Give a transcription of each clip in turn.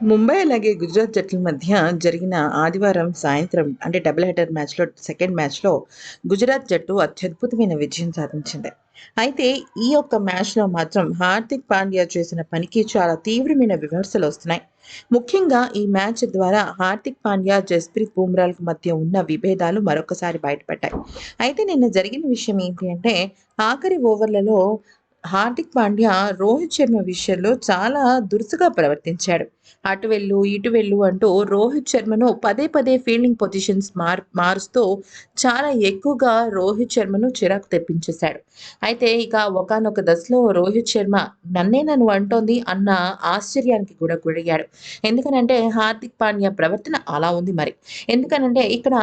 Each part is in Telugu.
ముంబై అలాగే గుజరాత్ జట్ల మధ్య జరిగిన ఆదివారం సాయంత్రం అంటే డబుల్ హెడర్ మ్యాచ్లో సెకండ్ మ్యాచ్లో గుజరాత్ జట్టు అత్యద్భుతమైన విజయం సాధించింది. అయితే ఈ యొక్క మ్యాచ్లో మాత్రం హార్దిక్ పాండ్యా చేసిన పనికి చాలా తీవ్రమైన విమర్శలు వస్తున్నాయి. ముఖ్యంగా ఈ మ్యాచ్ ద్వారా హార్దిక్ పాండ్యా జస్ప్రీత్ బుమ్రాలకు మధ్య ఉన్న విభేదాలు మరొకసారి బయటపడ్డాయి. అయితే నిన్న జరిగిన విషయం ఏంటి అంటే ఆఖరి ఓవర్లలో హార్దిక్ పాండ్యా రోహిత్ శర్మ విషయంలో చాలా దురుసుగా ప్రవర్తించాడు. అటు వెళ్ళు ఇటు వెళ్ళు అంటూ రోహిత్ శర్మను పదే పదే ఫీల్డింగ్ పొజిషన్స్ మార్ మారుస్తూ చాలా ఎక్కువగా రోహిత్ శర్మను చిరాకు తెప్పించేశాడు. అయితే ఇక ఒకనొక దశలో రోహిత్ శర్మ నన్నే నన్ను అంటోంది అన్న ఆశ్చర్యానికి కూడా గురయ్యాడు. ఎందుకనంటే హార్దిక్ పాండ్యా ప్రవర్తన అలా ఉంది మరి. ఎందుకనంటే ఇక్కడ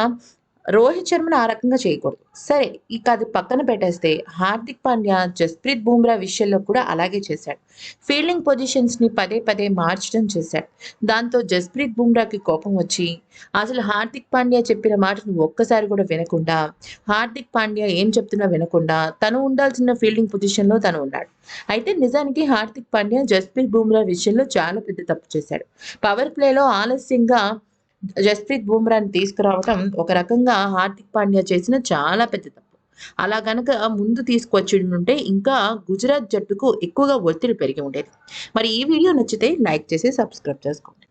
రోహిత్ శర్మను ఆ రకంగా చేయకూడదు. సరే ఇక అది పక్కన పెట్టేస్తే హార్దిక్ పాండ్యా జస్ప్రీత్ బూమ్రా విషయంలో కూడా అలాగే చేశాడు. ఫీల్డింగ్ పొజిషన్స్ని పదే పదే మార్చడం చేశాడు. దాంతో జస్ప్రీత్ బూమ్రాకి కోపం వచ్చి అసలు హార్దిక్ పాండ్యా చెప్పిన మాటను ఒక్కసారి కూడా వినకుండా హార్దిక్ పాండ్యా ఏం చెప్తున్నా వినకుండా తను ఉండాల్సిన ఫీల్డింగ్ పొజిషన్లో తను ఉన్నాడు. అయితే నిజానికి హార్దిక్ పాండ్యా జస్ప్రీత్ బూమ్రా విషయంలో చాలా పెద్ద తప్పు చేశాడు. పవర్ ప్లేలో ఆలస్యంగా జస్ప్రీత్ బుమ్రాని తీసుకురావటం ఒక రకంగా హార్దిక్ పాండ్యా చేసిన చాలా పెద్ద తప్పు. అలా గనక ముందు తీసుకొచ్చి ఉంటే ఇంకా గుజరాత్ జట్టుకు ఎక్కువగా ఒత్తిడి పెరిగి ఉండేది. మరి ఈ వీడియో నచ్చితే లైక్ చేసి సబ్స్క్రైబ్ చేసుకోండి.